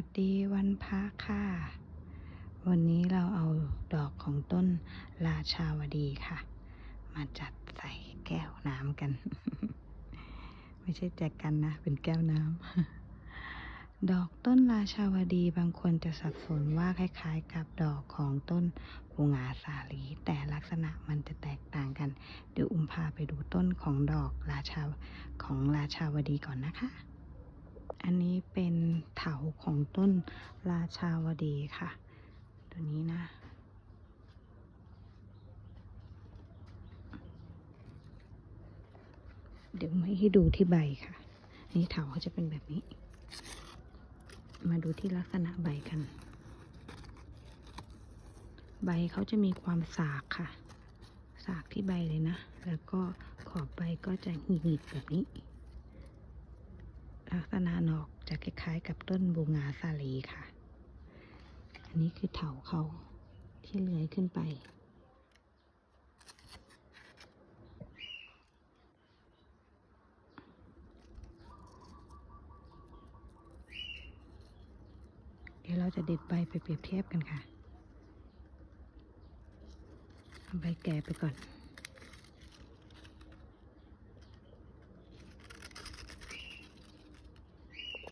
วัสดีวันพระค่ะ วันนี้เราเอาดอกของต้นราชาวดีค่ะ มาจัดใส่แก้วน้ำกัน ไม่ใช่แจกกันนะ เป็นแก้วน้ำ ดอกต้นราชาวดีบางคนจะสับสนว่าคล้ายๆ กับดอกของต้นปูงาสาลี แต่ลักษณะมันจะแตกต่างกัน เดี๋ยวอุ้มพาไปดูต้นของดอกราชาของราชาวดีก่อนนะคะ อันนี้เป็นเถาของต้นราชาวดีค่ะ ตัวนี้นะ เดี๋ยวไม่ให้ดูที่ใบค่ะ นี่เถาเขาจะเป็นแบบนี้ มาดูที่ลักษณะใบกัน ใบเขาจะมีความสากค่ะ สากที่ใบเลยนะ แล้วก็ขอบใบก็จะหงิกๆแบบนี้ ลักษณะนอกจะคล้ายๆ กับต้นบูงาสาลีค่ะ อันนี้คือเถาเขาที่เลื้อยขึ้นไป เดี๋ยวเราจะเด็ดใบไปเปรียบเทียบกันค่ะ เอาใบแก่ไปก่อน